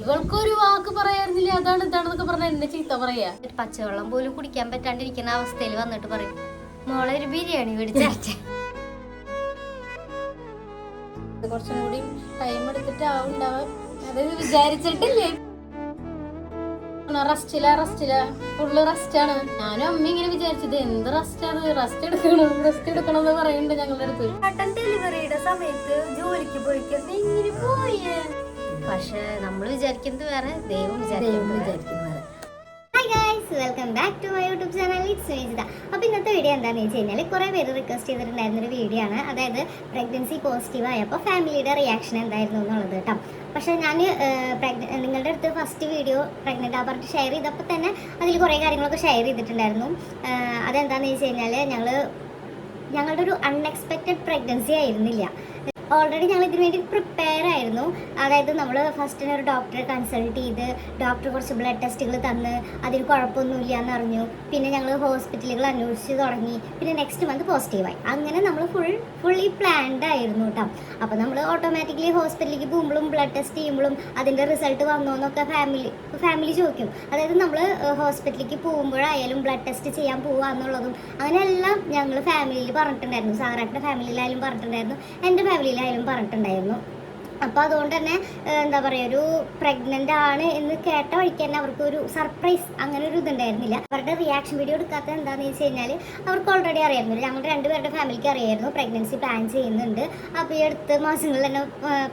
ഇവൾക്കൊരു വാക്ക് പറയായിരുന്നില്ല അതാണ് ഇതാണെന്നൊക്കെ പറഞ്ഞ എന്നെ ചീത്ത പറയാ. ഒരു പച്ചവെള്ളം പോലും കുടിക്കാൻ പറ്റാണ്ടിരിക്കുന്ന അവസ്ഥയിൽ വന്നിട്ട് പറയും മോളെ ഒരു ബിരിയാണി മേടിച്ചേ കുറച്ചും കൂടി ടൈം എടുത്തിട്ടാവും ഉണ്ടാവാൻ അതായത് വിചാരിച്ചിട്ടില്ലേ? റെസ്റ്റില റെസ്റ്റില ഫുള്ള് റെസ്റ്റ് ആണ്. ഞാനും അമ്മ ഇങ്ങനെ വിചാരിച്ചത് എന്ത് റെസ്റ്റ് ആണ്? റെസ്റ്റ് എടുക്കണം? റെസ്റ്റ് എടുക്കണം എന്ന് പറയുന്നുണ്ട് ഞങ്ങളുടെ അടുത്ത്. ഡെലിവറിയുടെ സമയത്ത് ജോലിക്ക് പോയിക്കോ ഇങ്ങനെ പോയേ. പക്ഷെ നമ്മൾ വിചാരിക്കുന്നത് വേറെ ദൈവം വിചാരിക്കുന്നത് welcome back to my YouTube channel it's Vijitha അപ്പോൾ ഇന്നത്തെ വീഡിയോ എന്താണെന്ന് വെച്ച് കഴിഞ്ഞാൽ കുറേ പേര് റിക്വസ്റ്റ് ചെയ്തിട്ടുണ്ടായിരുന്ന ഒരു വീഡിയോ ആണ്. അതായത് പ്രഗ്നൻസി പോസിറ്റീവ് ആയപ്പോൾ ഫാമിലിയുടെ റിയാക്ഷൻ എന്തായിരുന്നു എന്നുള്ളത് കേട്ടോ. പക്ഷേ ഞാൻ നിങ്ങളുടെ അടുത്ത് ഫസ്റ്റ് വീഡിയോ പ്രഗ്നന്റ് ആ പറഞ്ഞിട്ട് ഷെയർ ചെയ്തപ്പോൾ തന്നെ അതിൽ കുറേ കാര്യങ്ങളൊക്കെ ഷെയർ ചെയ്തിട്ടുണ്ടായിരുന്നു. അതെന്താണെന്ന് വെച്ച് കഴിഞ്ഞാൽ ഞങ്ങൾ ഞങ്ങളുടെ ഒരു അൺഎക്സ്പെക്റ്റഡ് പ്രഗ്നൻസി ആയിരുന്നില്ല. ഓൾറെഡി ഞങ്ങൾ ഇതിനു വേണ്ടി പ്രിപ്പയർ ആയിരുന്നു. അതായത് നമ്മൾ ഫസ്റ്റിന് ഒരു ഡോക്ടറെ കൺസൾട്ട് ചെയ്ത് ഡോക്ടർ കുറച്ച് ബ്ലഡ് ടെസ്റ്റുകൾ തന്ന് അതിന് കുഴപ്പമൊന്നുമില്ല എന്ന് അറിഞ്ഞു. പിന്നെ ഞങ്ങൾ ഹോസ്പിറ്റലുകൾ അന്വേഷിച്ച് തുടങ്ങി. പിന്നെ നെക്സ്റ്റ് മന്ത് പോസിറ്റീവായി അങ്ങനെ നമ്മൾ ഫുൾ ഫുള്ളി പ്ലാൻഡ് ആയിരുന്നു കേട്ടോ അപ്പോൾ നമ്മൾ ഓട്ടോമാറ്റിക്കലി ഹോസ്പിറ്റലിലേക്ക് പോകുമ്പോഴും ബ്ലഡ് ടെസ്റ്റ് ചെയ്യുമ്പോഴും അതിന്റെ റിസൾട്ട് വന്നോ എന്നൊക്കെ ഫാമിലി ഫാമിലി ചോദിക്കും. അതായത് നമ്മൾ ഹോസ്പിറ്റലിലേക്ക് പോകുമ്പോഴായാലും ബ്ലഡ് ടെസ്റ്റ് ചെയ്യാൻ പോവുക എന്നുള്ളതും അങ്ങനെയെല്ലാം ഞങ്ങൾ ഫാമിലിയിൽ പറഞ്ഞിട്ടുണ്ടായിരുന്നു. സാറാട്ടിന്റെ ഫാമിലിയിലായാലും പറഞ്ഞിട്ടുണ്ടായിരുന്നു. എന്റെ ഫാമിലിയിലായാലും പറഞ്ഞിട്ടുണ്ടായിരുന്നു. അപ്പോൾ അതുകൊണ്ട് തന്നെ എന്താ പറയുക ഒരു പ്രഗ്നന്റ് ആണ് എന്ന് കേട്ട വഴിക്ക് തന്നെ അവർക്ക് ഒരു സർപ്രൈസ് അങ്ങനെ ഒരു ഇതുണ്ടായിരുന്നില്ല. അവരുടെ റിയാക്ഷൻ വീഡിയോ എടുക്കാത്തത് എന്താണെന്ന് വെച്ച് കഴിഞ്ഞാൽ അവർക്ക് ഓൾറെഡി അറിയായിരുന്നു ഞങ്ങളുടെ രണ്ടുപേരുടെ ഫാമിലിക്ക് അറിയായിരുന്നു പ്രഗ്നൻസി പ്ലാൻ ചെയ്യുന്നുണ്ട്. അപ്പോൾ ഈ അടുത്ത മാസങ്ങളിൽ തന്നെ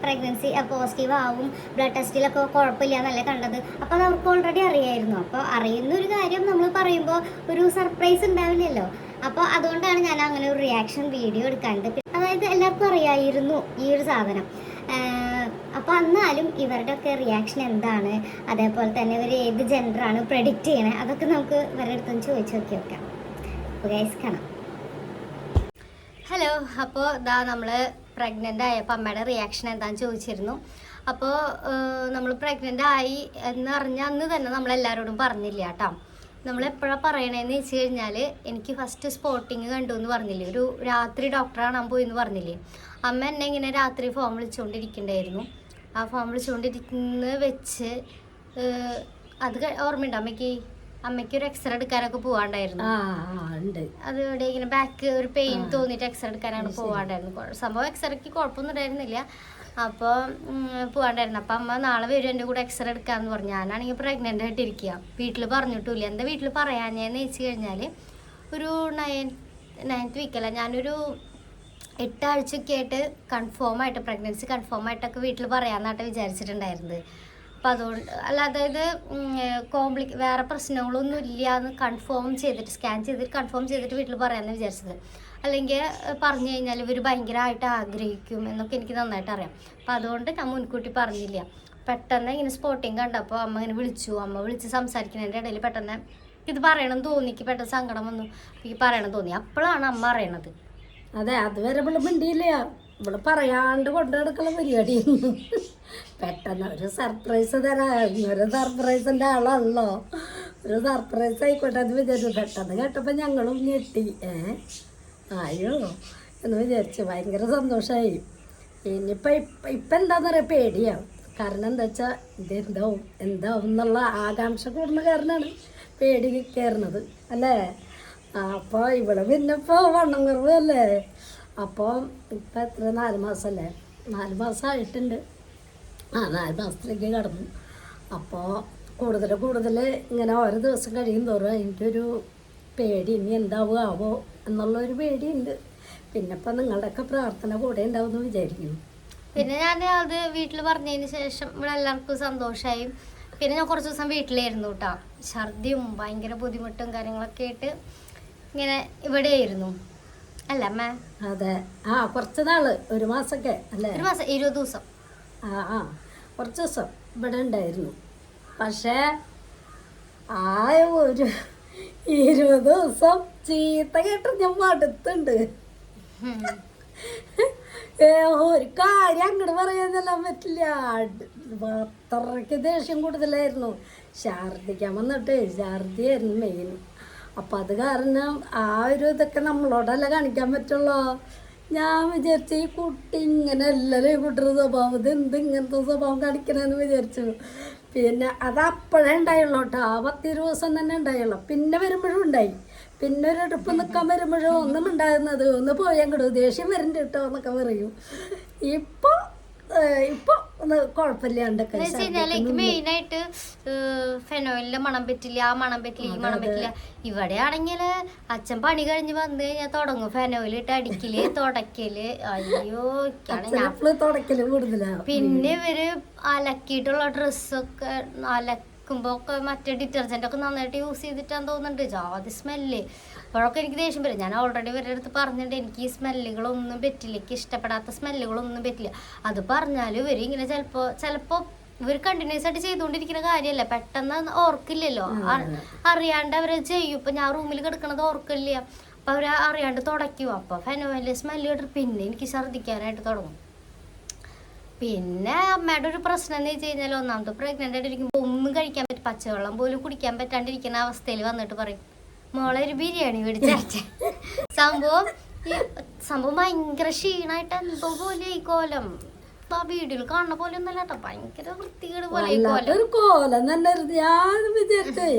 പ്രഗ്നൻസി പോസിറ്റീവ് ആവും ബ്ലഡ് ടെസ്റ്റിലൊക്കെ കുഴപ്പമില്ല എന്നല്ല കണ്ടത്. അപ്പോൾ അത് അവർക്ക് ഓൾറെഡി അറിയായിരുന്നു. അപ്പോൾ അറിയുന്ന ഒരു കാര്യം നമ്മൾ പറയുമ്പോൾ ഒരു സർപ്രൈസ് ഉണ്ടാവില്ലല്ലോ. അപ്പോൾ അതുകൊണ്ടാണ് ഞാൻ അങ്ങനെ ഒരു റിയാക്ഷൻ വീഡിയോ എടുക്കാണ്ട് അതായത് എല്ലാവർക്കും അറിയായിരുന്നു ഈ ഒരു സാധനം. അപ്പോൾ എന്നാലും ഇവരുടെയൊക്കെ റിയാക്ഷൻ എന്താണ്? അതേപോലെ തന്നെ ഇവർ ഏത് ജെൻഡറാണ് പ്രഡിക്റ്റ് ചെയ്യണേ? അതൊക്കെ നമുക്ക് ഇവരുടെ അടുത്തൊന്ന് ചോദിച്ചു നോക്കി അപ്പോൾ ഗൈസ് കാണാം. ഹലോ അപ്പോൾ ഇതാ നമ്മൾ പ്രഗ്നന്റ് ആയപ്പോൾ അമ്മയുടെ റിയാക്ഷൻ എന്താണെന്ന് ചോദിച്ചിരുന്നു. അപ്പോൾ നമ്മൾ പ്രഗ്നന്റ് ആയി എന്നറിഞ്ഞ അന്ന് തന്നെ നമ്മളെല്ലാവരോടും പറഞ്ഞില്ല കേട്ടോ. നമ്മൾ പറയണേന്ന് പറയണതെന്ന് വെച്ച് കഴിഞ്ഞാൽ എനിക്ക് ഫസ്റ്റ് സ്പോട്ടിങ് കണ്ടു എന്ന് പറഞ്ഞില്ലേ? ഒരു രാത്രി ഡോക്ടറെ കാണാൻ പോയി എന്ന് പറഞ്ഞില്ലേ? അമ്മ എന്നെ ഇങ്ങനെ രാത്രി ഫോം വിളിച്ചുകൊണ്ടിരിക്കണ്ടായിരുന്നു ആ ഫോം വിളിച്ചുകൊണ്ടിരിക്കുന്ന വെച്ച് അത് ഓർമ്മയുണ്ട് അമ്മയ്ക്ക്? അമ്മയ്ക്ക് ഒരു എക്സ്റേ എടുക്കാനൊക്കെ പോവാണ്ടായിരുന്നു. ആ ആ, ഉണ്ട്. അത് ഇവിടെ ഇങ്ങനെ ബാക്ക് ഒരു പെയിൻ തോന്നിയിട്ട് എക്സ്റേ എടുക്കാനാണ് പോവാണ്ടായിരുന്നു. സംഭവം എക്സ്റേക്ക് കുഴപ്പമൊന്നും ഉണ്ടായിരുന്നില്ല. അപ്പോൾ പോവാണ്ടായിരുന്നു. അപ്പം അമ്മ നാളെ വരും എന്റെ കൂടെ എക്സ്റേ എടുക്കാമെന്ന് പറഞ്ഞു. ഞാനാണെങ്കിൽ പ്രഗ്നന്റ് ആയിട്ടിരിക്കുക വീട്ടിൽ പറഞ്ഞിട്ടില്ല. എന്താ വീട്ടിൽ ഞാൻ വെച്ച് കഴിഞ്ഞാൽ ഒരു നയൻ നയൻത്ത് വീക്കല്ല ഞാനൊരു എട്ടാഴ്ചയൊക്കെ ആയിട്ട് കൺഫേം ആയിട്ട് പ്രഗ്നൻസി കൺഫേം ആയിട്ടൊക്കെ വീട്ടിൽ പറയാമെന്നായിട്ട് വിചാരിച്ചിട്ടുണ്ടായിരുന്നത്. അപ്പം അതുകൊണ്ട് അല്ല അതായത് കോംപ്ലി വേറെ പ്രശ്നങ്ങളൊന്നും ഇല്ല എന്ന് കൺഫേം ചെയ്തിട്ട് സ്കാൻ ചെയ്തിട്ട് കൺഫേം ചെയ്തിട്ട് വീട്ടിൽ പറയാമെന്ന് വിചാരിച്ചത്. അല്ലെങ്കിൽ പറഞ്ഞു കഴിഞ്ഞാൽ ഇവർ ഭയങ്കരമായിട്ട് ആഗ്രഹിക്കും എന്നൊക്കെ എനിക്ക് നന്നായിട്ട് അറിയാം. അപ്പം അതുകൊണ്ട് ഞാൻ മുൻകൂട്ടി പറഞ്ഞില്ല. പെട്ടെന്ന് ഇങ്ങനെ സ്പോട്ടിങ് കണ്ടപ്പോൾ അമ്മ ഇങ്ങനെ വിളിച്ചു. അമ്മ വിളിച്ച് സംസാരിക്കുന്നതിന്റെ ഇടയിൽ പെട്ടെന്ന് ഇത് പറയണം തോന്നി. എനിക്ക് പെട്ടെന്ന് സങ്കടം വന്നു. എനിക്ക് പറയണം തോന്നി. അപ്പോഴാണ് അമ്മ അറിയണത്. അതെ അതുവരെ ഇവിടെ മിണ്ടിയില്ല. ഇവിടെ പറയാണ്ട് കൊണ്ടു നടക്കുന്ന പരിപാടി. പെട്ടെന്ന് ഒരു സർപ്രൈസ് തരാ. ഒരു സർപ്രൈസിന്റെ ആളാണല്ലോ. ഒരു സർപ്രൈസ് ആയിക്കോട്ടെ അത് വിചാരിച്ചു. പെട്ടെന്ന് കേട്ടപ്പോൾ ഞങ്ങളും ഞെട്ടി. ഏ? ആയോ? എന്ന് വിചാരിച്ചു ഭയങ്കര സന്തോഷമായി ഇനിയിപ്പോൾ ഇപ്പം ഇപ്പം എന്താണെന്ന് പറയാ പേടിയാവും കാരണം എന്താ വെച്ചാൽ ഇത് എന്താവും എന്താവും എന്നുള്ള ആകാംക്ഷ കൂടുന്ന കാരണമാണ് പേടി കയറുന്നത്. അല്ലേ? അപ്പോൾ ഇവിടെ പിന്നെ ഇപ്പോൾ വണ്ണം കുറവല്ലേ? അപ്പോൾ ഇപ്പം എത്ര? നാല് മാസമല്ലേ നാല് മാസമായിട്ടുണ്ട് ആ നാല് മാസത്തിലേക്ക് കടന്നു. അപ്പോൾ കൂടുതൽ കൂടുതൽ ഇങ്ങനെ ഓരോ ദിവസം കഴിയും തോറും എനിക്കൊരു പേടി ഇനി എന്താവുക ആവോ എന്നുള്ളൊരു പേടിയുണ്ട്. പിന്നെ ഇപ്പം നിങ്ങളുടെയൊക്കെ പ്രാർത്ഥന കൂടെ ഉണ്ടാവുമെന്ന് വിചാരിക്കുന്നു. പിന്നെ ഞാൻ അത് വീട്ടിൽ പറഞ്ഞതിന് ശേഷം ഇവിടെ എല്ലാവർക്കും സന്തോഷമായി പിന്നെ ഞാൻ കുറച്ച് ദിവസം വീട്ടിലായിരുന്നു കേട്ടോ ഛർദിയും ഭയങ്കര ബുദ്ധിമുട്ടും കാര്യങ്ങളൊക്കെ ആയിട്ട് ഇങ്ങനെ ഇവിടെയായിരുന്നു. അല്ല അമ്മ? അതെ. ആ കുറച്ച് നാൾ ഒരു മാസമൊക്കെ അല്ലേ? ഒരു മാസം ഇരുപത് ദിവസം. ആ ആ. കുറച്ച് ദിവസം ഇവിടെ ഉണ്ടായിരുന്നു. പക്ഷേ ആ ഒരു ഇരുപത് ദിവസം ചീത്ത കേട്ട് ഞാൻ മടുത്തുണ്ട്. ഏ, ഒരു കാര്യം അങ്ങോട്ട് പറയാനെല്ലാം പറ്റില്ല. അത്രയ്ക്ക് ദേഷ്യം കൂടുതലായിരുന്നു. ഛർദിക്കാൻ വന്നിട്ട് ഛർദിയായിരുന്നു മെയിൻ അപ്പം അത് കാരണം ആ ഒരു ഇതൊക്കെ നമ്മളോടല്ല കാണിക്കാൻ പറ്റുള്ളൂ. ഞാൻ വിചാരിച്ചു ഈ കുട്ടി ഇങ്ങനെ ഈ കുട്ടിയുടെ സ്വഭാവം. ഇത് എന്ത് ഇങ്ങനത്തെ സ്വഭാവം കാണിക്കണമെന്ന് വിചാരിച്ചു. പിന്നെ അത് അപ്പോഴേ ഉണ്ടായുള്ളൂ കേട്ടോ. ആ പത്തിരുപത് ദിവസം തന്നെ ഉണ്ടായുള്ളൂ. പിന്നെ വരുമ്പോഴും ഉണ്ടായി. പിന്നെ ഒരു അടുപ്പ് നിൽക്കാൻ വരുമ്പോഴും ഒന്നും ഉണ്ടാകുന്നത് ഒന്ന് പോയങ്ങോട്ട് ദേഷ്യം വരണ്ട കേട്ടോ എന്നൊക്കെ പറയും. ഇപ്പോൾ കുഴപ്പമില്ലാണ്ടൊക്കെ എനിക്ക് മെയിൻ ആയിട്ട് ഫെനോയിലിന്റെ മണം പറ്റില്ല ആ മണം പറ്റില്ല ഈ മണം പറ്റില്ല. ഇവിടെ ആണെങ്കിൽ അച്ഛൻ പണി കഴിഞ്ഞ് വന്നു കഴിഞ്ഞാൽ തുടങ്ങും. ഫെനോയിൽ ഇട്ട് അടിക്കൽ തുടക്കൽ. അയ്യോ പിന്നെ ഇവർ അലക്കിയിട്ടുള്ള ഡ്രസ്സൊക്കെ അലക്കുമ്പോ ഒക്കെ മറ്റേ ഡിറ്റർജന്റ് ഒക്കെ നന്നായിട്ട് യൂസ് ചെയ്തിട്ടാന്ന് തോന്നുന്നുണ്ട്. ജാതി സ്മെല്ല് അപ്പോഴൊക്കെ എനിക്ക് ദേഷ്യം വരും. ഞാൻ ഓൾറെഡി ഇവരുടെ അടുത്ത് പറഞ്ഞിട്ടുണ്ട് എനിക്ക് ഈ സ്മെല്ലുകളൊന്നും പറ്റില്ല എനിക്ക് ഇഷ്ടപ്പെടാത്ത സ്മെല്ലുകളൊന്നും പറ്റില്ല. അത് പറഞ്ഞാലും ഇവർ ഇങ്ങനെ ചിലപ്പോ ചിലപ്പോ ഇവർ കണ്ടിന്യൂസ് ആയിട്ട് ചെയ്തുകൊണ്ടിരിക്കുന്ന കാര്യമല്ല. പെട്ടെന്ന് ഓർക്കില്ലല്ലോ. അറിയാണ്ട് അവർ ചെയ്യും. ഇപ്പൊ ഞാൻ റൂമിൽ കിടക്കണത് ഓർക്കില്ല. അപ്പൊ അവർ അറിയാണ്ട് തുടയ്ക്കും. അപ്പൊ ഫെനോയിൽ സ്മെല്ല് കിട്ടും. പിന്നെ എനിക്ക് ഛർദ്ദിക്കാനായിട്ട് തുടങ്ങും. പിന്നെ അമ്മയുടെ ഒരു പ്രശ്നം എന്ന് വെച്ച് കഴിഞ്ഞാൽ ഒന്നാമത്തെ പ്രഗ്നന്റ് ആയിട്ടിരിക്കുമ്പോൾ ഒന്നും കഴിക്കാൻ പറ്റും പച്ചവെള്ളം പോലും കുടിക്കാൻ പറ്റാണ്ടിരിക്കുന്ന അവസ്ഥയിൽ വന്നിട്ട് പറയും. മോളെ ഒരു ബിരിയാണി മേടിച്ചേ സംഭവം ഈ സംഭവം ഭയങ്കര ക്ഷീണായിട്ട് എന്തോ പോലെ ഈ കോലം. ആ വീഡിയോയിൽ കാണുന്ന പോലെ ഒന്നല്ല കേട്ടോ ഭയങ്കര വൃത്തികേട് പോലെ ഈ കോലം. ഒരു കോലം തന്നെ. ഞാൻ വിചാരിച്ചേ.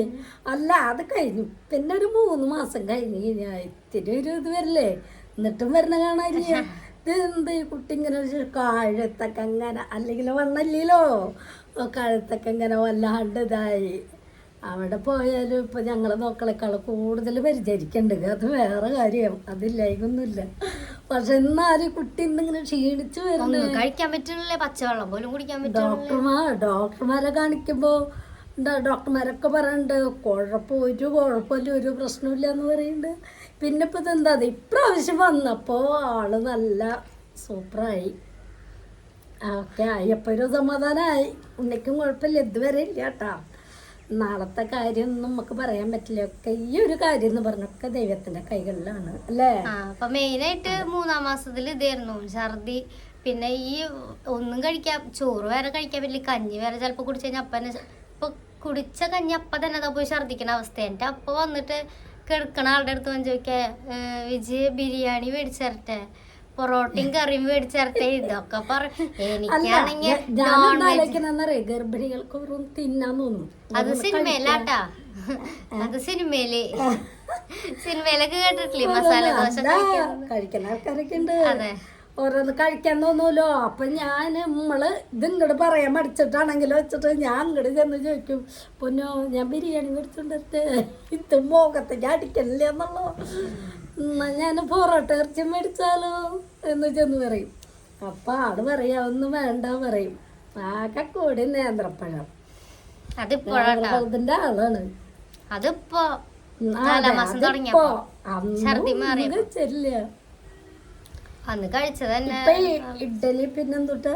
അല്ല അത് കഴിഞ്ഞു. പിന്നെ ഒരു മൂന്ന് മാസം കഴിഞ്ഞ് കഴിഞ്ഞാൽ ഇത്തിരി ഒരു ഇത് വരില്ലേ? എന്നിട്ടും വരുന്ന കാണാനില്ല? എന്ത് കുട്ടി ഇങ്ങനെ ഒരു കഴുത്തൊക്കെ ഇങ്ങനെ അല്ലെങ്കിൽ വന്നല്ലോ കഴുത്തൊക്കെ ഇങ്ങനെ വല്ലാണ്ട് ഇതായി അവിടെ പോയാലും ഇപ്പം ഞങ്ങൾ നോക്കളെക്കാൾ കൂടുതൽ പരിചരിക്കേണ്ടത്. അത് വേറെ കാര്യം. അതില്ലായിക്കൊന്നുമില്ല പക്ഷെ എന്നാലും കുട്ടി ഇന്നിങ്ങനെ ക്ഷീണിച്ചു വരുന്നു കഴിക്കാൻ പറ്റുന്നില്ലേ? പച്ചവെള്ളം പോലും കുടിക്കാൻ പറ്റുന്നില്ല? ഡോക്ടർമാർ ഡോക്ടർമാരെ കാണിക്കുമ്പോൾ എന്താ ഡോക്ടർമാരൊക്കെ പറയുന്നുണ്ട് കുഴപ്പം ഒരു കുഴപ്പമില്ല ഒരു പ്രശ്നമില്ല എന്ന് പറയുന്നുണ്ട് പിന്നെ ഇപ്പം ഇതെന്താ ഇപ്രാവശ്യം വന്നപ്പോൾ ആൾ നല്ല സൂപ്പറായി. ഓക്കെ ആയി അപ്പോൾ ഒരു സമാധാനമായി ഉണ്ണിക്കും കുഴപ്പമില്ല ഇതുവരെ ഇല്ല കേട്ടാ. നാളത്തെ കാര്യമൊന്നും നമുക്ക് പറയാൻ പറ്റില്ല. ഒക്കെ ഈ ഒരു കാര്യം എന്ന് പറഞ്ഞൊക്കെ ദൈവത്തിന്റെ കൈകളിലാണ് അല്ലേ? ആ അപ്പൊ മെയിനായിട്ട് മൂന്നാം മാസത്തിൽ ഇതായിരുന്നു ഛർദി. പിന്നെ ഈ ഒന്നും കഴിക്കാൻ ചോറ് വേറെ കഴിക്കാൻ പറ്റില്ല കഞ്ഞി വേറെ ചിലപ്പോൾ കുടിച്ചു കഴിഞ്ഞാൽ അപ്പനെ ഇപ്പൊ കുടിച്ച കഞ്ഞി അപ്പ തന്നെ അതാ പോയി ഛർദിക്കുന്ന അവസ്ഥ എന്റെ അപ്പ വന്നിട്ട് കിടക്കണ ആളുടെ അടുത്ത് വന്ന് ചോദിക്കാ വിജയ് ബിരിയാണി മേടിച്ചരട്ടെ? പൊറോട്ടയും കറിയും മേടിച്ചരട്ടെ? ഇതൊക്കെ പറ എനിക്കാണെങ്കിൽ ഗർഭിണികൾക്ക് തിന്നാൻ തോന്നും. അത് സിനിമയിലാട്ടാ അത് സിനിമയിൽ. സിനിമയിലൊക്കെ കേട്ടിട്ടില്ലേ മസാല ദോശ കഴിക്കുന്ന ആൾക്കാരൊക്കെ ഉണ്ട്. അതെ. ഓരോന്ന് കഴിക്കാൻ തോന്നൂലോ? അപ്പം ഞാൻ നമ്മൾ ഇത് ഇങ്ങോട്ട് പറയാൻ മടിച്ചിട്ടാണെങ്കിലും വെച്ചിട്ട് ഞാൻ ഇങ്ങോട്ട് ചെന്ന് ചോദിക്കും പൊന്നോ ഞാൻ ബിരിയാണി മേടിച്ചുകൊണ്ടിട്ട് ഇത് മുഖത്തേക്ക് അടിക്കല്ല എന്നുള്ളോ? എന്നാൽ ഞാൻ പൊറോട്ട ഇറച്ചി മേടിച്ചാലോ? എന്ന് ചെന്ന് പറയും. അപ്പം ആൾ പറയാ ഒന്നും വേണ്ട പറയും. ആകെ കൂടി നേന്ത്രപ്പഴം. ഇതിന്റെ ആളാണ്. അതിപ്പോ അന്ന് അതിപ്പോ ചെല്ലില്ല അന്ന് കഴിച്ചത് തന്നെ. ഇഡ്ഡലി പിന്നെന്തുട്ടാ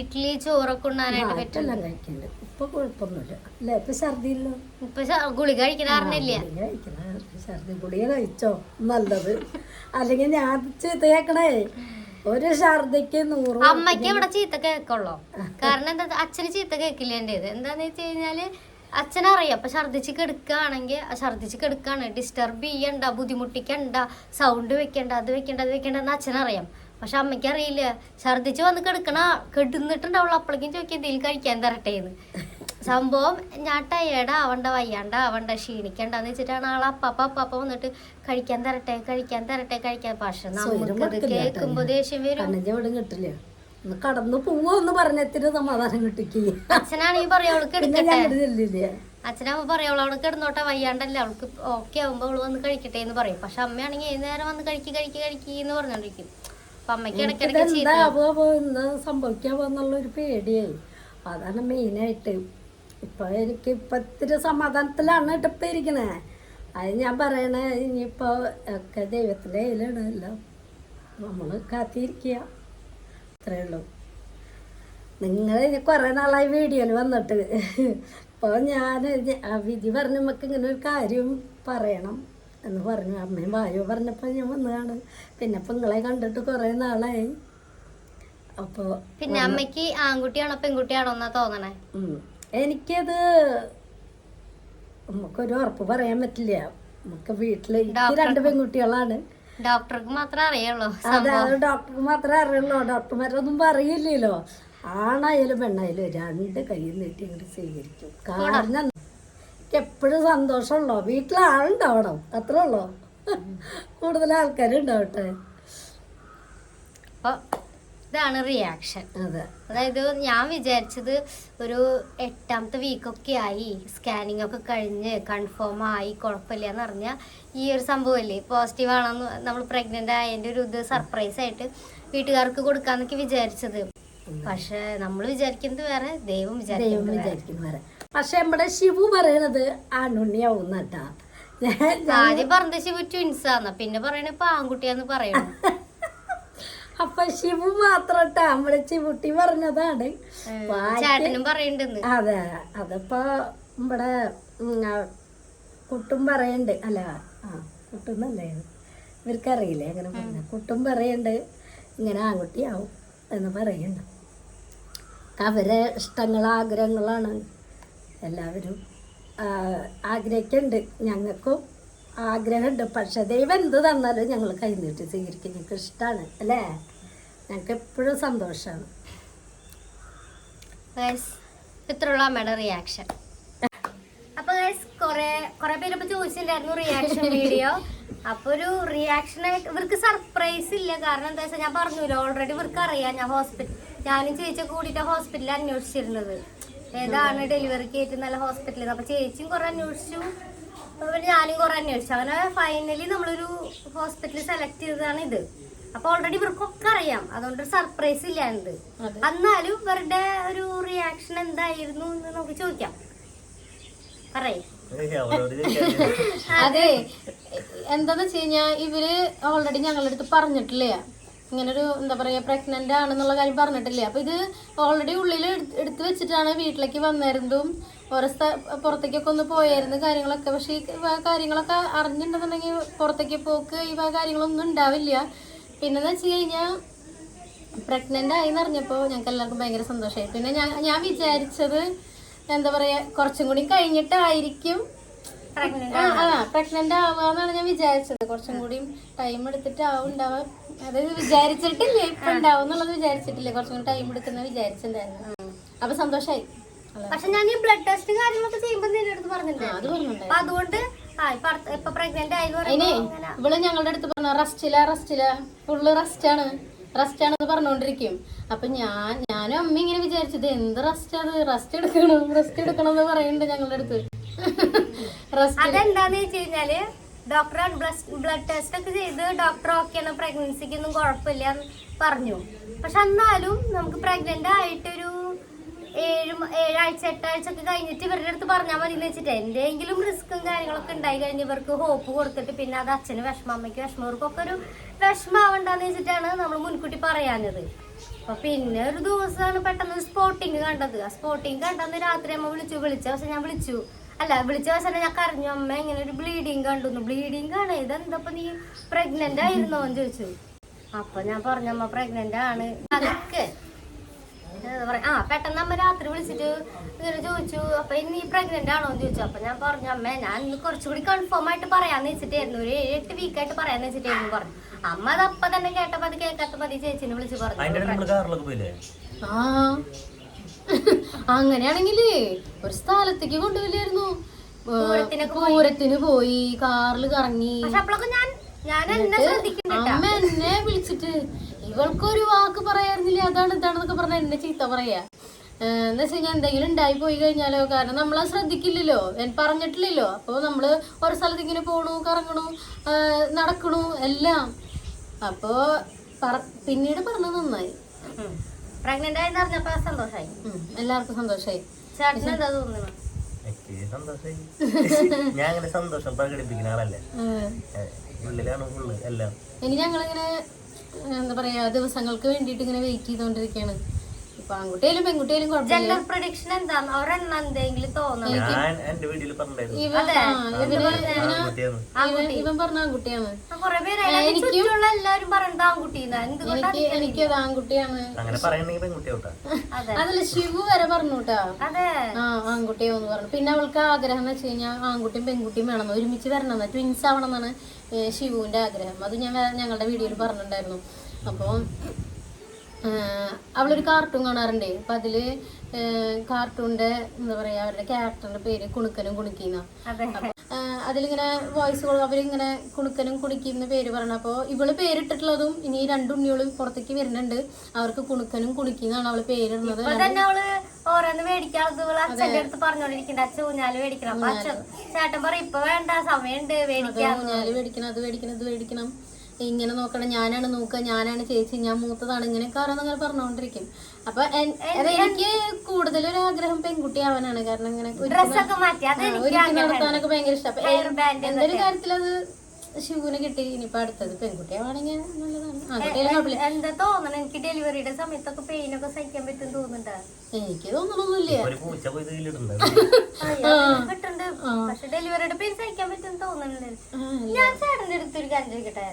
ഇഡ്ഡലി ചോറൊക്കെ ഉണ്ണാനായിട്ട് പറ്റും. എല്ലാം കഴിക്കണ്ട്. ഇപ്പൊ കുഴപ്പമൊന്നുമില്ല അല്ലേ? ഇപ്പൊ ഛർദിയില്ലോ ഇപ്പൊ ഗുളിക കഴിക്കണ അറിഞ്ഞില്ല ഛർദി. ഗുളിക കഴിച്ചോ? നല്ലത്. അല്ലെങ്കിൽ ഞാൻ ചീത്ത കേക്കണേ. ഒരു ഛർദിക്ക് നൂറ് അമ്മയ്ക്ക് ഇവിടെ ചീത്ത കേക്കുള്ളൂ? കാരണം എന്താ അച്ഛന് ചീത്ത കേക്കില്ല എന്റേത് എന്താന്ന് വെച്ച് കഴിഞ്ഞാൽ അച്ഛനറിയാം. അപ്പൊ ഛർദിച്ച് കിടക്കുകയാണെങ്കിൽ ഛർദിച്ച് കെടുക്കാണ്. ഡിസ്റ്റർബ് ചെയ്യണ്ട ബുദ്ധിമുട്ടിക്കണ്ട സൗണ്ട് വെക്കണ്ട അത് വെക്കണ്ട അത് വെക്കണ്ട എന്ന് അച്ഛനറിയാം. പക്ഷെ അമ്മയ്ക്ക് അറിയില്ല. ഛർദിച്ച് വന്ന് കിടക്കണ കെടുന്നിട്ടുണ്ടാവുള്ളൂ അപ്പോഴേക്കും ചോദിക്കും എന്തെങ്കിലും കഴിക്കാൻ തരട്ടെ എന്ന്. സംഭവം ഞാൻ ടയേർഡ് ആവണ്ട വയ്യാണ്ട ആവണ്ട ക്ഷീണിക്കണ്ടെന്ന് വെച്ചിട്ടാണ് ആൾ അപ്പാപ്പ അപ്പാപ്പ വന്നിട്ട് കഴിക്കാൻ തരട്ടെ കഴിക്കാൻ തരട്ടെ കഴിക്കാൻ. പക്ഷെ നമുക്കത് കേൾക്കുമ്പോ ദേഷ്യം വരും. കിട്ടില്ല. കടന്നു പോവോ എന്ന് പറഞ്ഞത്തിന് സമാധാനം കിട്ടിക്ക്. അച്ഛനാണെങ്കിൽ പറയും അവൾക്ക് എടുക്കട്ടെ. അച്ഛനമ്മ പറയും അവൾ അവൾക്ക് കിടന്നോട്ടെ വയ്യാണ്ടല്ല അവൾക്ക് ഓക്കെ ആവുമ്പോ അവൾ വന്ന് കഴിക്കട്ടെ എന്ന് പറയും. പക്ഷെ അമ്മയാണെങ്കിൽ ഏത് നേരം വന്ന് കഴിക്കി കഴിക്കി കഴിക്കി എന്ന് പറഞ്ഞോണ്ടിരിക്കും. അപ്പൊ അമ്മയ്ക്ക് ഇടയ്ക്കിടയ്ക്ക് ചീത്ത ഇതെന്താവോ എന്താ സംഭവിക്കാവോ എന്നുള്ളൊരു പേടിയായി അതാണ് മെയിനായിട്ട് ഇപ്പൊ എനിക്ക് ഇപ്പൊ ഇത്തിരി സമാധാനത്തിലാണ് ഇട്ടിപ്പോ ഇരിക്കണേ. അത് ഞാൻ പറയണേ ഇനിയിപ്പോ ഒക്കെ ദൈവത്തിന്റെ കയ്യിലാണ്. എല്ലാം നമ്മൾ കാത്തിരിക്കുക. അത്രേ ഉള്ളൂ. നിങ്ങൾ കുറേ നാളായി വീഡിയോയിൽ വന്നിട്ട്. അപ്പോൾ ഞാൻ വിധി പറഞ്ഞ നമുക്ക് ഇങ്ങനെ ഒരു കാര്യം പറയണം. എന്ന് പറഞ്ഞു. അമ്മയും ഭാര്യയും പറഞ്ഞപ്പോൾ ഞാൻ വന്നതാണ്. പിന്നെ പെങ്ങളെ നിങ്ങളെ കണ്ടിട്ട് കുറേ നാളായി. അപ്പോൾ പിന്നെ അമ്മയ്ക്ക് ആൺകുട്ടിയാണോ പെൺകുട്ടിയാണോ എന്നാ തോന്നണേ? എനിക്കത് നമുക്കൊരു ഉറപ്പ് പറയാൻ പറ്റില്ല. നമുക്ക് വീട്ടിൽ രണ്ട് പെൺകുട്ടികളാണ്. ഡോക്ടർക്ക് മാത്രമേ അറിയുള്ളൂ അതെ അത് ഡോക്ടർക്ക് മാത്രമേ അറിയുള്ളൂ. ഡോക്ടർമാരൊന്നും പറയില്ലല്ലോ. ആണായാലും പെണ്ണായാലും രണ്ട് കൈ നീട്ടി ഇങ്ങോട്ട് സ്വീകരിക്കും. കാരണം എനിക്ക് എപ്പോഴും സന്തോഷമുള്ളോ? വീട്ടിൽ ആളുണ്ടാവണം. അത്രേ ഉള്ളൂ? കൂടുതൽ ആൾക്കാരുണ്ടാവട്ടെ? അപ്പോൾ ഇതാണ് റിയാക്ഷൻ അതെ. അതായത് ഞാൻ വിചാരിച്ചത് ഒരു എട്ടാമത്തെ വീക്കൊക്കെ ആയി. സ്കാനിങ് ഒക്കെ കഴിഞ്ഞ് കൺഫേം ആയി. കുഴപ്പമില്ല എന്ന് പറഞ്ഞാൽ ഈ ഒരു സംഭവമല്ലേ പോസിറ്റീവ് ആണെന്ന് നമ്മൾ പ്രഗ്നന്റ് ആയതിന്റെ ഒരു ഇത് സർപ്രൈസ് ആയിട്ട് വീട്ടുകാർക്ക് കൊടുക്കാന്നൊക്കെ വിചാരിച്ചത്. പക്ഷെ നമ്മൾ വിചാരിക്കുന്നത് വേറെ ദൈവം ദൈവം വിചാരിക്കുന്നത് വേറെ. പക്ഷെ നമ്മുടെ ശിവു പറയണത് ആണുണ്ണിയാവും കേട്ടാ ആദ്യം പറഞ്ഞത് ശിവ ട്വിൻസ് ആന്ന പിന്നെ പറയണ ഇപ്പൊ ആൺകുട്ടിയാന്ന് പറയണു. അപ്പൊ ശിവു മാത്രട്ടാ നമ്മുടെ ചിവുട്ടി പറഞ്ഞതാണ്. ചേട്ടനും പറയണ്ടെന്ന്. അതെ അതിപ്പോ നമ്മുടെ കുട്ടും പറയണ്ട്. അല്ല ആ കുട്ടുന്നല്ലേ? ഇവർക്കറിയില്ലേ അങ്ങനെ പറഞ്ഞ കുട്ടും പറയണ്ട് ഇങ്ങനെ ആൺകുട്ടിയാവും എന്ന് പറയുന്നുണ്ട് അവരെ ഇഷ്ടങ്ങൾ ആഗ്രഹങ്ങളാണ് എല്ലാവരും ആഗ്രഹിക്കുന്നുണ്ട് ഞങ്ങൾക്കും ആഗ്രഹമുണ്ട്. പക്ഷെ ദൈവം എന്ത് തന്നാലും ഞങ്ങൾ കൈനീട്ടി സ്വീകരിക്കും. ഞങ്ങൾക്ക് ഇഷ്ടമാണ് അല്ലേ? ഞങ്ങൾക്ക് എപ്പോഴും സന്തോഷമാണ്. ഇത്രയുള്ള അമ്മയുടെ റിയാക്ഷൻ അപ്പൊ ഗൈസ് കൊറേ കൊറേ പേര് ചോദിച്ചിട്ടുണ്ടായിരുന്നു റിയാക്ഷൻ വീഡിയോ അപ്പൊ ഒരു റിയാക്ഷൻ ആയിട്ട് ഇവർക്ക് സർപ്രൈസ് ഇല്ല. കാരണം എന്താ വെച്ചാൽ ഞാൻ പറഞ്ഞു ഓൾറെഡി ഇവർക്ക് അറിയാം ഞാൻ ഹോസ്പിറ്റൽ ഞാനും ചേച്ചിയൊക്കെ കൂടിയിട്ട് ഹോസ്പിറ്റലിൽ അന്വേഷിച്ചിരുന്നത്. ഏതാണ് ഡെലിവറിക്ക് ഏറ്റവും നല്ല ഹോസ്പിറ്റലിൽ അപ്പൊ ചേച്ചിയും കുറെ അന്വേഷിച്ചു. അതുപോലെ ഞാനും കുറെ അന്വേഷിച്ചു. അങ്ങനെ ഫൈനലി നമ്മളൊരു ഹോസ്പിറ്റൽ സെലക്ട് ചെയ്തതാണ് ഇത്. അപ്പൊ ഓൾറെഡി ഇവർക്കൊക്കെ അറിയാം. അതുകൊണ്ട് സർപ്രൈസ് ഇല്ല ഇത് എന്നാലും ഇവരുടെ ഒരു റിയാക്ഷൻ എന്തായിരുന്നു എന്ന് നമുക്ക് ചോദിക്കാം. പറയേ. അതെ. എന്താന്ന് വെച്ച് കഴിഞ്ഞാ ഇവർ ഓൾറെഡി ഞങ്ങളുടെ അടുത്ത് പറഞ്ഞിട്ടില്ലേ? ഇങ്ങനൊരു എന്താ പറയാ പ്രഗ്നന്റ് ആണെന്നുള്ള കാര്യം പറഞ്ഞിട്ടില്ലേ? അപ്പൊ ഇത് ഓൾറെഡി ഉള്ളിൽ എടുത്തു വെച്ചിട്ടാണ് വീട്ടിലേക്ക് വന്നിരുന്നതും ഓരോ സ്ഥ പുറത്തേക്കൊക്കെ ഒന്ന് പോയായിരുന്നു കാര്യങ്ങളൊക്കെ. പക്ഷേ ഈ കാര്യങ്ങളൊക്കെ അറിഞ്ഞിട്ടുണ്ടെന്നുണ്ടെങ്കിൽ പുറത്തേക്ക് പോക്ക് ഈ കാര്യങ്ങളൊന്നും ഉണ്ടാവില്ല. പിന്നെന്ന് വെച്ച് കഴിഞ്ഞാൽ പ്രഗ്നന്റ് ആയി എന്നറിഞ്ഞപ്പോൾ ഞങ്ങൾക്ക് എല്ലാവർക്കും ഭയങ്കര സന്തോഷമായി പിന്നെ ഞാൻ ഞാൻ വിചാരിച്ചത് എന്താ പറയാ കുറച്ചും കൂടി കഴിഞ്ഞിട്ടായിരിക്കും പ്രഗ്നന്റ് എന്നാണ് ഞാൻ വിചാരിച്ചത്. കുറച്ചും കൂടി ടൈം എടുത്തിട്ട് ആവും ഉണ്ടാവാൻ അതായത് വിചാരിച്ചിട്ടില്ലേ? ഇപ്പൊ ഉണ്ടാവും എന്നുള്ളത് വിചാരിച്ചിട്ടില്ലേ? കുറച്ചും കൂടി ടൈം എടുക്കുന്ന വിചാരിച്ചിട്ടുണ്ടായിരുന്നു. അപ്പൊ സന്തോഷായി. പക്ഷെ ഞാൻ ഈ ബ്ലഡ് ടെസ്റ്റ് കാര്യങ്ങളൊക്കെ ചെയ്യുമ്പോൾ നിന്റെ അടുത്ത് അത് പറഞ്ഞിട്ടുണ്ടായിരുന്നു അപ്പൊ അതുകൊണ്ട് ഇവൾ ഞങ്ങളുടെ അടുത്ത് പറഞ്ഞു റസ്റ്റില റസ്റ്റില. ഫുള്ള് റെസ്റ്റ് ആണ്. റെസ്റ്റ് ആണെന്ന് പറഞ്ഞോണ്ടിരിക്കും. അപ്പൊ ഞാൻ ഞാനും അമ്മ ഇങ്ങനെ വിചാരിച്ചത് എന്ത് റെസ്റ്റ് അത് റെസ്റ്റ് എടുക്കണം? റെസ്റ്റ് എടുക്കണം എന്ന് പറയുന്നുണ്ട് ഞങ്ങളുടെ അടുത്ത്. റെസ്റ്റ് അതെന്താന്ന് വെച്ച് കഴിഞ്ഞാൽ ഡോക്ടർ ബ്ലഡ് ടെസ്റ്റ് ഒക്കെ ചെയ്ത് ഡോക്ടർ ഓക്കെയാണ് പ്രഗ്നൻസിക്ക് ഒന്നും കുഴപ്പമില്ല പറഞ്ഞു. പക്ഷെ എന്നാലും നമുക്ക് പ്രഗ്നന്റ് ആയിട്ടൊരു ഏഴ് ഏഴാഴ്ച എട്ടാഴ്ച ഒക്കെ കഴിഞ്ഞിട്ട് ഇവരുടെ അടുത്ത് പറഞ്ഞാൽ മതി എന്ന് വെച്ചിട്ട് എന്തെങ്കിലും റിസ്ക്കും കാര്യങ്ങളൊക്കെ ഉണ്ടായി കഴിഞ്ഞ് ഇവർക്ക് ഹോപ്പ് കൊടുത്തിട്ട് പിന്നെ അത് അച്ഛന് വിഷമം അമ്മയ്ക്ക് വിഷമം ഇവർക്കൊക്കെ ഒരു വിഷമാവണ്ടെന്ന് വെച്ചിട്ടാണ് നമ്മൾ മുൻകൂട്ടി പറയാഞ്ഞത്. അപ്പൊ പിന്നെ ഒരു ദിവസമാണ് പെട്ടെന്ന് സ്പോട്ടിങ് കണ്ടത്. ആ സ്പോട്ടിങ് കണ്ടെന്ന് രാത്രി അമ്മ വിളിച്ചു വിളിച്ച. പക്ഷെ ഞാൻ വിളിച്ചു. അല്ല വിളിച്ച ദിവസം ഞാൻ കരഞ്ഞു. അമ്മ ഇങ്ങനെ ഒരു ബ്ലീഡിങ് കണ്ടു ബ്ലീഡിങ് ആണ്. ഇതെന്തപ്പോ നീ പ്രഗ്നന്റ് ആയിരുന്നോ എന്ന് ചോദിച്ചു. അപ്പൊ ഞാൻ പറഞ്ഞു അമ്മ പ്രഗ്നന്റ് ആണ്. അതൊക്കെ. ആ പെട്ടെന്ന് അമ്മ രാത്രി വിളിച്ചിട്ട് ഇങ്ങനെ ചോദിച്ചു അപ്പൊ ഇനി പ്രഗ്നന്റ് ആണോ എന്ന് ചോദിച്ചു. അപ്പൊ ഞാൻ പറഞ്ഞു അമ്മ ഞാൻ ഇന്ന് കുറച്ചുകൂടി കൺഫേം ആയിട്ട് പറയാന്ന് വെച്ചിട്ടായിരുന്നു. ഒരു ഏഴ് എട്ട് വീക്ക് ആയിട്ട് പറയാന്ന് വെച്ചിട്ടായിരുന്നു പറഞ്ഞു. അമ്മ അത് അപ്പൊ തന്നെ കേട്ടപ്പോ അത് കേൾക്കാത്ത മതി ചേച്ചിനെ വിളിച്ച് പറഞ്ഞു. കാറിലൊക്കെ പോയില്ലേ? ആ. അങ്ങനെയാണെങ്കിൽ ഒരു സ്ഥലത്തേക്ക് കൊണ്ടുപോയില്ലായിരുന്നു പൂരത്തിന് പോയി. കാറിൽ കറങ്ങി. അമ്മ എന്നെ വിളിച്ചിട്ട് ഇവൾക്കൊരു വാക്ക് പറയായിരുന്നില്ല അതാണ് ഇതാണെന്നൊക്കെ പറഞ്ഞ എന്നെ ചീത്ത പറയാ. എന്താ എന്ന് വെച്ച് കഴിഞ്ഞാൽ എന്തെങ്കിലും ഉണ്ടായി പോയി കഴിഞ്ഞാലോ? കാരണം നമ്മൾ നമ്മളത് ശ്രദ്ധിക്കില്ലല്ലോ. ഞാൻ പറഞ്ഞിട്ടില്ലല്ലോ. അപ്പോൾ നമ്മൾ ഒരു സ്ഥലത്ത് ഇങ്ങനെ പോണു കറങ്ങണു നടക്കണു എല്ലാം. അപ്പോൾ പിന്നീട് പറഞ്ഞത് നന്നായി. പ്രഗ്നന്റ് ആയെന്ന് അറിഞ്ഞപ്പോ സന്തോഷായി. എല്ലാവർക്കും സന്തോഷായി. ചേട്ടന് എന്താ തോന്നുന്നു? എനിക്ക് സന്തോഷമായി ഞാൻ അങ്ങനെ സന്തോഷം പ്രകടിപ്പിക്കുന്ന ആളല്ലേ? ഉള്ളിലാണ് ഫുള്ള് എല്ലാം. ഇനി ഞങ്ങളിങ്ങനെ എന്താ പറയാ ദിവസങ്ങൾക്ക് വേണ്ടിയിട്ട് ഇങ്ങനെ വെയിറ്റ് ചെയ്തുകൊണ്ടിരിക്കുകയാണ് ഇപ്പൊ പെൺകുട്ടിയിലും കുഴപ്പമില്ല. ജെൻഡർ പ്രൊഡിക്ഷൻ എന്തെങ്കിലും തോന്നണം? ഞാൻ എന്റെ വീട്ടിൽ പറഞ്ഞിട്ടുണ്ടായിരുന്നു. ഇവൻ ആ, ഇവന് ഇവന് ആൺകുട്ടിയാണ്. ഇവൻ- ഇവൻ പറഞ്ഞ ആൺകുട്ടിയാണ്. കൊറേ പേര് അതിനകത്ത് ചുറ്റുമുള്ള എല്ലാരും പറയുന്നത് ആൺകുട്ടീന്നാ. എന്തുകൊണ്ടാ എനിക്ക് എനിക്കത് ആൺകുട്ടിയാണ്. അങ്ങനെ പറയണെങ്കിൽ പെൺകുട്ടിയോട്ടാ അതെ. അതല്ല ശിവു വരെ പറഞ്ഞു കേട്ടാ അതെ. ആ ആൺകുട്ടിയാന്ന് പറഞ്ഞു. പിന്നെ അവൾക്ക് ആഗ്രഹം എന്ന് വെച്ച് കഴിഞ്ഞാൽ ആൺകുട്ടിയും പെൺകുട്ടിയും വേണം. ഒരുമിച്ച് വരണം. എന്ന് ട്വിൻസ് ആവണം എന്നാണ് ഏ, ശിവുവിന്റെ ആഗ്രഹം. അത് ഞാൻ വേ- ഞങ്ങളുടെ വീഡിയോയിൽ പറഞ്ഞിട്ടുണ്ടായിരുന്നു. അപ്പോൾ അവളൊരു കാർട്ടൂൺ കാണാറുണ്ട്. അപ്പൊ അതിൽ കാർട്ടൂണിന്റെ എന്താ പറയാ അവരുടെ ക്യാരക്ടറിന്റെ പേര് കുണുക്കനും കുണുക്കിന്ന. അതെ. അതിലിങ്ങനെ വോയിസ് അവരിങ്ങനെ കുണുക്കനും കുണുക്കിന്ന് പേര് പറഞ്ഞ അപ്പോൾ ഇവൾ പേരിട്ടിട്ടുള്ളതും ഇനി രണ്ട് ഉണ്ണികളും പുറത്തേക്ക് വരുന്നുണ്ട്. അവർക്ക് കുണുക്കനും കുണുക്കിന്നാണ് അവൾ പേരിടുന്നത്. ഓരോന്ന് അച്ഛന്റെ അടുത്ത് പറഞ്ഞോണ്ടിരിക്കണ്ട അച്ഛൻ ഊഞ്ഞാൽ മേടിക്കണം. അച്ഛൻ ചേട്ടൻ പറയും ഇപ്പൊ വേണ്ട സമയമുണ്ട് ഊഞ്ഞാൽ മേടിക്കണം അത് മേടിക്കണം ഇത് മേടിക്കണം. ഇങ്ങനെ നോക്കണം ഞാനാണ് നോക്കുക ഞാനാണ് ചേച്ചി ഞാൻ മൂത്തതാണ് ഇങ്ങനെ കാരണം നിങ്ങൾ പറഞ്ഞുകൊണ്ടിരിക്കും അപ്പൊ എനിക്ക് കൂടുതലൊരു ആഗ്രഹം പെൺകുട്ടി ആവാനാണ്. കാരണം ഇങ്ങനെ ഒരുക്കി ഡ്രസ്സൊക്കെ മാറ്റി അത് എനിക്ക് ഒരുക്കി ആഗ്രഹം നടത്താനൊക്കെ ഭയങ്കര ഇഷ്ടം. അപ്പൊ എന്തൊരു കാര്യത്തിൽ അത് ശിവന് കിട്ടി ഇനിയിപ്പൊ അടുത്തത് പെൺകുട്ടി ആവാണെങ്കിൽ നല്ലതാണ്. എന്താ തോന്നണ? എനിക്ക് ഡെലിവറിയുടെ സമയത്തൊക്കെ പെയിൻ ഒക്കെ സഹിക്കാൻ പറ്റും തോന്നുന്നുണ്ടോ? എനിക്ക് തോന്നണൊന്നുമില്ല. ഒരു പൂച്ച പോയി ഇതിലിട്ടുണ്ടായിരുന്നു കിട്ടുന്നുണ്ട് പക്ഷെ ഡെലിവറിയുടെ പെയിൻ സഹിക്കാൻ പറ്റും തോന്നുന്നുണ്ട്. ഞാൻ ചേട്ടന്റെ അടുത്തൊരു കാര്യം ചോദിക്കട്ടെ?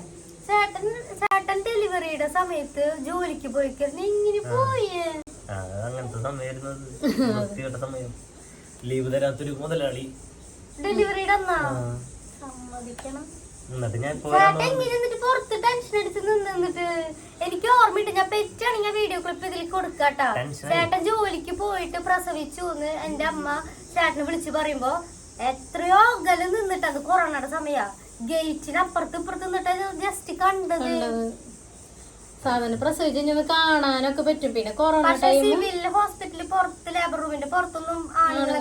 ചേട്ടൻ ചേട്ടൻ ഡെലിവറിയുടെ സമയത്ത് ജോലിക്ക് പോയിക്കായിരുന്നു ഇങ്ങനെ പോയേ? അങ്ങനത്തെ സമയമായിരുന്നത്. സമയം. ലീവ് തരാത്തൊരു മുതലാളി. ഡെലിവറിയുടെ അന്നാ സമ്മതിക്കണം. എന്നിട്ട് ഞാൻ പെറ്റാണ് പോരാന്ന് എങ്ങനെ എന്നിട്ട് പുറത്ത് ടെൻഷൻ അടിച്ച് നിന്ന് നിന്നിട്ട് എനിക്ക് ഓർമ്മയുണ്ട്. ഞാൻ പെറ്റാണെങ്കിൽ വീഡിയോ ക്ലിപ്പ് ഇതിൽ കൊടുക്കാട്ടാ. ചേട്ടൻ ജോലിക്ക് പോയിട്ട് പ്രസവിച്ചു എന്ന് എന്റെ അമ്മ ചേട്ടനെ വിളിച്ച് പറയുമ്പോ എത്രയോ അകലം നിന്നിട്ട് അത് കൊറോണയുടെ സമയ. ഗേറ്റിന് അപ്പുറത്ത് ഇപ്പുറത്ത് നിന്നിട്ട് ജസ്റ്റ് കണ്ടത്. സാധനം പ്രസവിച്ച് കാണാനൊക്കെ പറ്റും. പിന്നെ കൊറോണ സിവിൽ ഹോസ്പിറ്റലിൽ പുറത്ത് ലേബർ റൂമിന്റെ പുറത്തൊന്നും ആളുകളെ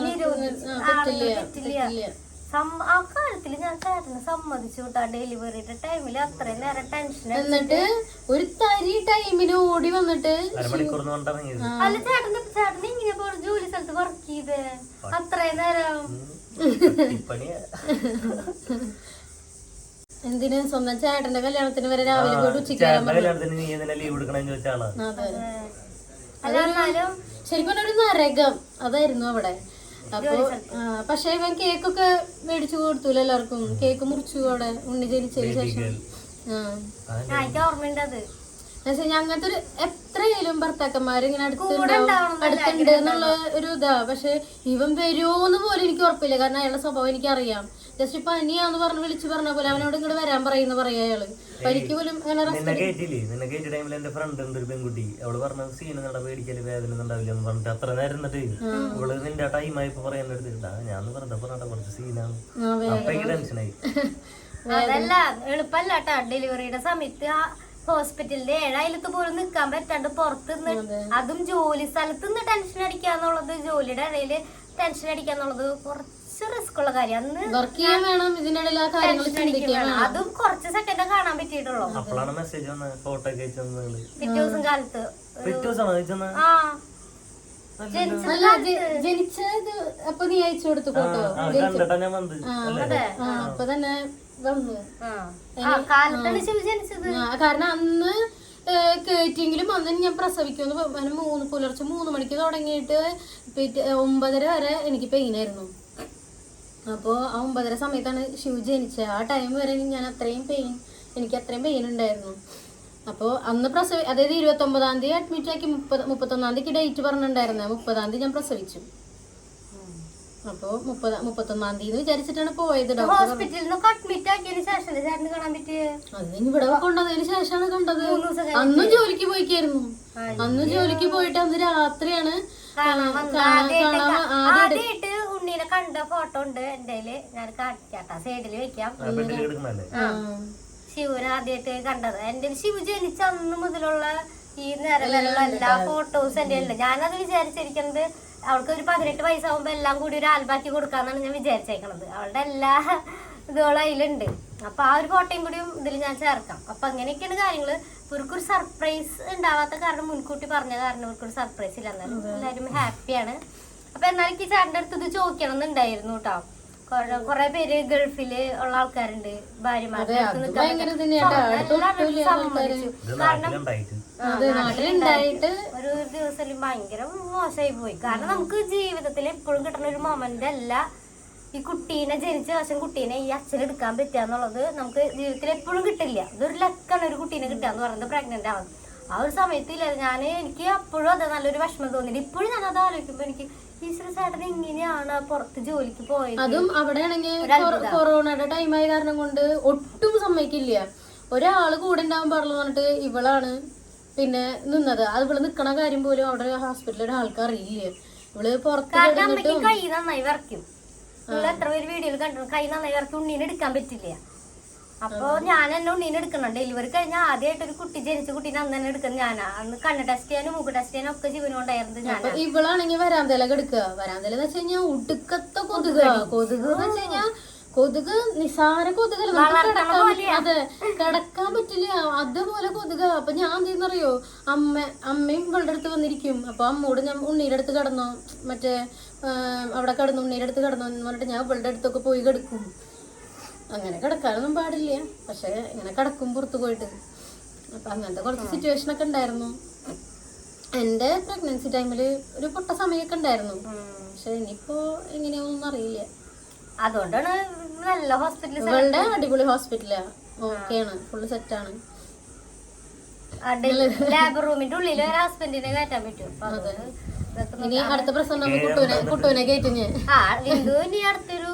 ആ കാലത്തിൽ ഞാൻ ചേട്ടനെ സമ്മതിച്ചു കേട്ടോ ഡെലിവറിയുടെ ടൈമിൽ അത്രയും നേരം ടെൻഷൻ എന്നിട്ട് ഒരു തരി ടൈമിന് ഓടി വന്നിട്ട് അല്ല ചേട്ടൻ ചേട്ടൻ ഇങ്ങനെ ജോലി സ്ഥലത്ത് വർക്ക് ചെയ്ത്. അത്രയും നേരം. എന്തിന്? സ്വന്തം ചേട്ടന്റെ കല്യാണത്തിന് വരെ രാവിലെ പോയിട്ട് ഉച്ചയ്ക്ക് വരാൻ ചേട്ടന്റെ കല്യാണത്തിന് നീ എന്തിനാ ലീവ് എടുക്കണമെന്ന് ചോദിച്ച ആളാ അതെ. അല്ല എന്നാലും ശരിക്കും പറഞ്ഞാ ഒരു നരകം. അതായിരുന്നു അവിടെ. അപ്പൊ പക്ഷെ ഇവൻ കേക്കൊക്കെ മേടിച്ചു കൊടുത്തൂല എല്ലാവർക്കും. കേക്ക് മുറിച്ചു അവിടെ ഉണ്ണി ജനിച്ചതിന് ശേഷം. ആ. എനിക്ക് ഓർമ്മയുണ്ട് അത്. അങ്ങനത്തെ ഒരു എത്രയായാലും ഭർത്താക്കന്മാര് ഇങ്ങനെ അടുത്തുണ്ടാവും അടുത്തുണ്ട് എന്നുള്ള ഒരു ഇതാ. പക്ഷെ ഇവൻ വരുമോന്ന് പോലും എനിക്ക് ഉറപ്പില്ല. കാരണം അയാളുടെ സ്വഭാവം എനിക്കറിയാം. ജസ്റ്റ് പനിയാന്ന് പറഞ്ഞ് വിളിച്ചു പറഞ്ഞ പോലെ അവനോട് ഇങ്ങോട്ട് വരാൻ പറയുന്ന പറയാ അയാൾ. പനിക്ക് പോലും അങ്ങനെ നിന്നെ കേട്ടില്ലേ നിന്നെ കയറ്റിയ ടൈമിൽ എന്റെ ഫ്രണ്ട് ഉണ്ട് ഒരു പെൺകുട്ടി. അവൾ പറഞ്ഞ സീന നിങ്ങളുടെ പേടിക്കൽ വേദന ഉണ്ടാവില്ല എന്ന് പറഞ്ഞിട്ട് അത്ര നേരം എന്നിട്ട് ഇവൾ നിന്റെ ടൈമായി ഇപ്പൊ പറയാൻ എടുത്തിട്ടാ ഞാൻ പറഞ്ഞ പറഞ്ഞ കുറച്ച് സീനാണ് അപ്പൊ ടെൻഷനായി അതല്ല എളുപ്പല്ല കേട്ടോ ഡെലിവറിയുടെ സമയത്ത് ആ ഹോസ്പിറ്റലിന്റെ ഏഴായിലത്ത് പോലും നിക്കാൻ പറ്റാണ്ട് പുറത്ത് നിന്ന് അതും. ജോലി സ്ഥലത്ത് നിന്ന് ടെൻഷൻ അടിക്കാന്നുള്ളത് ജോലിയുടെ ഇടയിൽ ടെൻഷൻ അടിക്കാന്നുള്ളത് കുറച്ച് റിസ്ക് ഉള്ള കാര്യം. അന്ന് വർക്ക് ചെയ്യാൻ വേണം ഇതിനിടയിൽ ആ കാര്യങ്ങൾ ചിന്തിക്കാൻ അതും കുറച്ച് സെക്കൻഡ് കാണാൻ പറ്റിയിട്ടുള്ളൂ. അപ്പോഴാണ് മെസ്സേജ് വന്ന ഫോട്ടോ പിറ്റേ ദിവസം കാലത്ത് ആ. ജനിച്ചത് അപ്പൊ നീ അയച്ചു കൊടുത്തു ഫോട്ടോ വന്നത്. അപ്പൊ തന്നെ വന്നു. കാരണം അന്ന് കേറ്റിയെങ്കിലും അന്ന് ഞാൻ പ്രസവിക്കുമെന്ന് മൂന്ന് പുലർച്ചെ മൂന്ന് മണിക്ക് തുടങ്ങിയിട്ട് ഒമ്പതര വരെ എനിക്ക് പെയിനായിരുന്നു അപ്പോൾ ആ ഒമ്പതര സമയത്താണ് ശിവ ജനിച്ചത്. ആ ടൈം വരെ ഞാൻ അത്രയും പെയിൻ എനിക്ക് അത്രയും പെയിൻ ഉണ്ടായിരുന്നു. അപ്പോൾ അന്ന് പ്രസവി അതായത് ഇരുപത്തൊമ്പതാം തീയതി അഡ്മിറ്റ് ആക്കി മുപ്പത് മുപ്പത്തൊന്നാം തീയതിക്ക് ഡേറ്റ് പറഞ്ഞിട്ടുണ്ടായിരുന്നത് മുപ്പതാം തീയതി ഞാൻ പ്രസവിച്ചു. അപ്പോ മുപ്പത് മുപ്പത്തൊന്നാം തീയതി വിചാരിച്ചിട്ടാണ് പോയത് ഡോക്ടർ ഹോസ്പിറ്റലിൽ അഡ്മിറ്റ് ആക്കിയതിന് ശേഷം കാണാൻ ഇവിടെ കൊണ്ടതിന് ശേഷമാണ് കണ്ടത്. അന്ന് ജോലിക്ക് പോയിക്കായിരുന്നു. അന്ന് ജോലിക്ക് പോയിട്ട് അന്ന് രാത്രിയാണ് കാണാൻ വന്നത്. ഉണ്ണീനെ കണ്ട ഫോട്ടോ ഉണ്ട്. എന്റെ ഞാൻ കാട്ടാ സൈഡിൽ വെക്കാം. ശിവന് ആദ്യമായിട്ട് കണ്ടത്. എന്റെ ശിവ ജനിച്ച അന്ന് മുതലുള്ള ഈ നേരം വരെയുള്ള എല്ലാ ഫോട്ടോസ് എന്റെ ഉണ്ട്. ഞാനത് വിചാരിച്ചിരിക്കുന്നത് അവൾക്ക് ഒരു പതിനെട്ട് വയസ്സാകുമ്പോ എല്ലാം കൂടി ഒരു ആൽബാക്കി കൊടുക്കാന്നാണ് ഞാൻ വിചാരിച്ചേക്കണത്. അവളുടെ എല്ലാ ഇതുകളും അതിലുണ്ട്. അപ്പൊ ആ ഒരു ഫോട്ടോയും കൂടി ഇതിൽ ഞാൻ ചേർക്കാം. അപ്പൊ അങ്ങനെയൊക്കെയാണ് കാര്യങ്ങൾ. ഇവർക്കൊരു സർപ്രൈസ് ഉണ്ടാവാത്ത കാരണം മുൻകൂട്ടി പറഞ്ഞ കാരണം ഇവർക്കൊരു സർപ്രൈസ് ഇല്ല എന്നാലും എല്ലാവരും ഹാപ്പിയാണ് അപ്പൊ എന്നാലും എനിക്ക് ചേട്ടന്റെ അടുത്ത് ഇത് ചോദിക്കണം എന്നുണ്ടായിരുന്നു കേട്ടോ. കൊറേ പേര് ഗൾഫിൽ ഉള്ള ആൾക്കാരുണ്ട് ഭാര്യമാരുടെ ഒരു ദിവസം ഭയങ്കര മോശമായി പോയി. കാരണം നമുക്ക് ജീവിതത്തിൽ എപ്പോഴും കിട്ടുന്ന ഒരു മൊമെന്റ് അല്ല ഈ കുട്ടീനെ ജനിച്ച ശേഷം കുട്ടീനെ ഈ അച്ഛൻ എടുക്കാൻ പറ്റുക എന്നുള്ളത്. നമുക്ക് ജീവിതത്തിൽ എപ്പോഴും കിട്ടില്ല. ഇതൊരു ലക്കാണ് ഒരു കുട്ടീനെ കിട്ടുക എന്ന് പറയുന്നത് പ്രഗ്നന്റ് ആവുന്നത് ആ ഒരു സമയത്തില്ല ഞാൻ എനിക്ക് അപ്പോഴും അത് നല്ലൊരു വിഷമം തോന്നിയിട്ട് ഇപ്പോഴും ഞാൻ അത് ആലോചിക്കുമ്പോ എനിക്ക് ഈശ്വര ചേട്ടൻ പുറത്ത് ജോലിക്ക് പോയത്? അതും അവിടെ ആണെങ്കിൽ കൊറോണയുടെ ടൈമായ കാരണം കൊണ്ട് ഒട്ടും സമ്മതിക്കില്ല. ഒരാൾ കൂടെ ഉണ്ടാവാൻ പാടുള്ളൂ പറഞ്ഞിട്ട് ഇവളാണ് പിന്നെ നിന്നത്. അത് ഇവൾ നിക്കണ കാര്യം പോലും അവിടെ ഹോസ്പിറ്റലിൽ ഒരാൾക്ക് അറിയില്ല. ഇവൾ പുറത്ത് കൈ നന്നായി വരയ്ക്കും. നിങ്ങൾ എത്ര പേര് വീഡിയോയിൽ കണ്ടു കൈ നന്നായി വരയ്ക്കും. ഉണ്ണീനെ എടുക്കാൻ പറ്റില്ല. അപ്പൊ ഞാൻ എന്നെ ഉണ്ണീനെ എടുക്കണം ഡെലിവറി കഴിഞ്ഞാൽ ആദ്യമായിട്ട് ഒരു കുട്ടി ജനിച്ച കുട്ടീനെ അന്ന് തന്നെ എടുക്കുന്നത് ഞാനാ. അന്ന് കണ്ണ് ടെസ്റ്റ് ചെയ്യാനും മുഖ ടെസ്റ്റ് ചെയ്യാനും ഒക്കെ ജീവനുണ്ടായിരുന്നത് ഞാൻ അപ്പൊ ഇവളാണെങ്കിൽ വരാന്തയിലൊക്കെ എടുക്കുക. വരാന്തയിലെന്ന് വെച്ച് കഴിഞ്ഞാൽ ഉടുക്കത്തെ കൊതുക കൊതുക്. എന്ന് വെച്ച് കഴിഞ്ഞാൽ കൊതുക് നിസാര കൊതുകല്ല? അതെ. കിടക്കാൻ പറ്റില്ല. അതുപോലെ കൊതുക. അപ്പൊ ഞാൻ എന്ത് ചെയ്യുന്നറിയോ അമ്മ അമ്മയും ഇവളുടെ അടുത്ത് വന്നിരിക്കും. അപ്പൊ അമ്മോട് ഞാൻ ഉണ്ണീരുടെ അടുത്ത് കിടന്നോ. മറ്റേ അവിടെ കിടന്നു ഉണ്ണീരുടെ അടുത്ത് കിടന്നു എന്ന് പറഞ്ഞിട്ട് ഞാൻ ഇവളുടെ അടുത്തൊക്കെ പോയി കിടക്കും. അങ്ങനെ കിടക്കാനൊന്നും പാടില്ല. പക്ഷെ ഇങ്ങനെ കിടക്കും പുറത്ത് പോയിട്ട്. അപ്പൊ അങ്ങനത്തെ കുറച്ച് സിറ്റുവേഷൻ ഒക്കെ ഉണ്ടായിരുന്നു. എന്റെ പ്രഗ്നൻസി ടൈമിൽ ഒരു പൊട്ട സമയമൊക്കെ ഉണ്ടായിരുന്നു. പക്ഷെ ഇനിയിപ്പോ എങ്ങനെയാണെന്നൊന്നും അറിയില്ല. അതുകൊണ്ടാണ് നല്ല ഇവളുടെ അടിപൊളി ഹോസ്പിറ്റലാ ഓക്കെയാണ്. ഫുള്ള് സെറ്റാണ് ലാബ് റൂമിന്റെ ഉള്ളിൽ ഒരു ഹസ്ബൻഡിനെ കയറ്റാൻ പറ്റും ഇനി അടുത്ത പ്രശ്നം നമ്മൾ കുട്ടുവിനെ കുട്ടുവിനെ കയറ്റും ഞാൻ. ആ ഇനി അടുത്തൊരു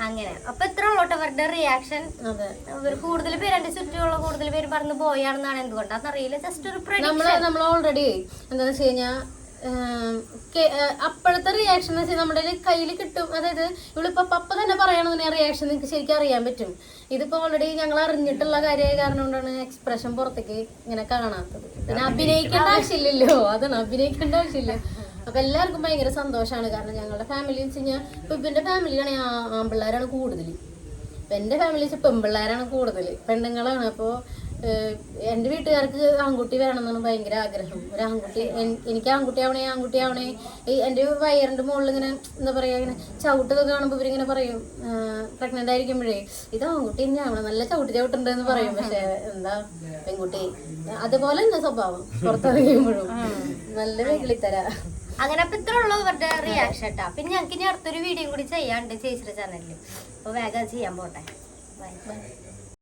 അങ്ങനെ. അപ്പൊ ഇത്ര ഉള്ളോട്ടെ അവരുടെ റിയാക്ഷൻ കൂടുതൽ പേര് എന്റെ ചുറ്റുമുള്ള കൂടുതൽ പേര് പറഞ്ഞു പോയാണെന്നാണ് എന്തുകൊണ്ടാന്ന് അറിയില്ല ജസ്റ്റ് ഒരു പ്രഡിക്ഷൻ നമ്മൾ നമ്മൾ ഓൾറെഡി എന്താണെന്ന് വെച്ച് കഴിഞ്ഞാ ആം, കെ- ആ, അപ്പോഴത്തെ റിയാക്ഷൻ എന്ന് വെച്ചാൽ നമ്മുടെ കയ്യിൽ കിട്ടും. അതായത് ഇവളിപ്പോ പപ്പ തന്നെ പറയണതിനെ റിയാക്ഷൻ നിങ്ങൾക്ക് ശരിക്കും അറിയാൻ പറ്റും. ഇതിപ്പോ ഓൾറെഡി ഞങ്ങൾ അറിഞ്ഞിട്ടുള്ള കാര്യമായ കാരണം കൊണ്ടാണ് എക്സ്പ്രഷൻ പുറത്തേക്ക് ഇങ്ങനെ കാണാത്തത്. പിന്നെ അഭിനയിക്കേണ്ട ആവശ്യമില്ലല്ലോ. അതാണ് അഭിനയിക്കേണ്ട ആവശ്യമില്ല. അപ്പൊ എല്ലാവർക്കും ഭയങ്കര സന്തോഷമാണ് കാരണം ഞങ്ങളുടെ ഫാമിലി വെച്ച് കഴിഞ്ഞാൽ ഇപ്പൊ ഇവന്റെ ഫാമിലിയാണ് ആൺപിള്ളേരാണ് കൂടുതൽ ഇപ്പൊ എന്റെ ഫാമിലി വെച്ചാൽ പെൺപിള്ളേരാണ് കൂടുതൽ പെണ്ണുങ്ങളാണ്. അപ്പോൾ എന്റെ വീട്ടുകാർക്ക് ആൺകുട്ടി വരണം എന്നാണ് ഭയങ്കര ആഗ്രഹം. ഒരു ആൺകുട്ടി എനിക്ക് ആൺകുട്ടി ആവണേ ആൺകുട്ടി ആവണേ. ഈ എന്റെ വയറിന്റെ മുകളിൽ ഇങ്ങനെ എന്താ പറയുക ഇങ്ങനെ ചവിട്ടൊക്കെ കാണുമ്പോൾ ഇവരിങ്ങനെ പറയും പ്രഗ്നന്റ് ആയിരിക്കുമ്പോഴേ ഇത് ആൺകുട്ടി തന്നെ ആവണം. നല്ല ചവിട്ടി ചവിട്ടുണ്ടെന്ന് പറയും. പക്ഷെ എന്താ പെൺകുട്ടി അതുപോലെ തന്നെ സ്വഭാവം. പുറത്തിറങ്ങിയുമ്പോഴും നല്ല വെകിളിത്തര. അങ്ങനെ അപ്പൊ ഇത്ര ഉള്ളൂ ഇവരുടെ റിയാക്ഷൻ കേട്ടാ പിന്നെ ഞങ്ങൾക്ക് ഇനി അടുത്തൊരു വീഡിയോ കൂടി ചെയ്യാണ്ട് ചേച്ചിയുടെ ചാനലിൽ അപ്പൊ വേഗം ചെയ്യാൻ പോട്ടെ. ബൈ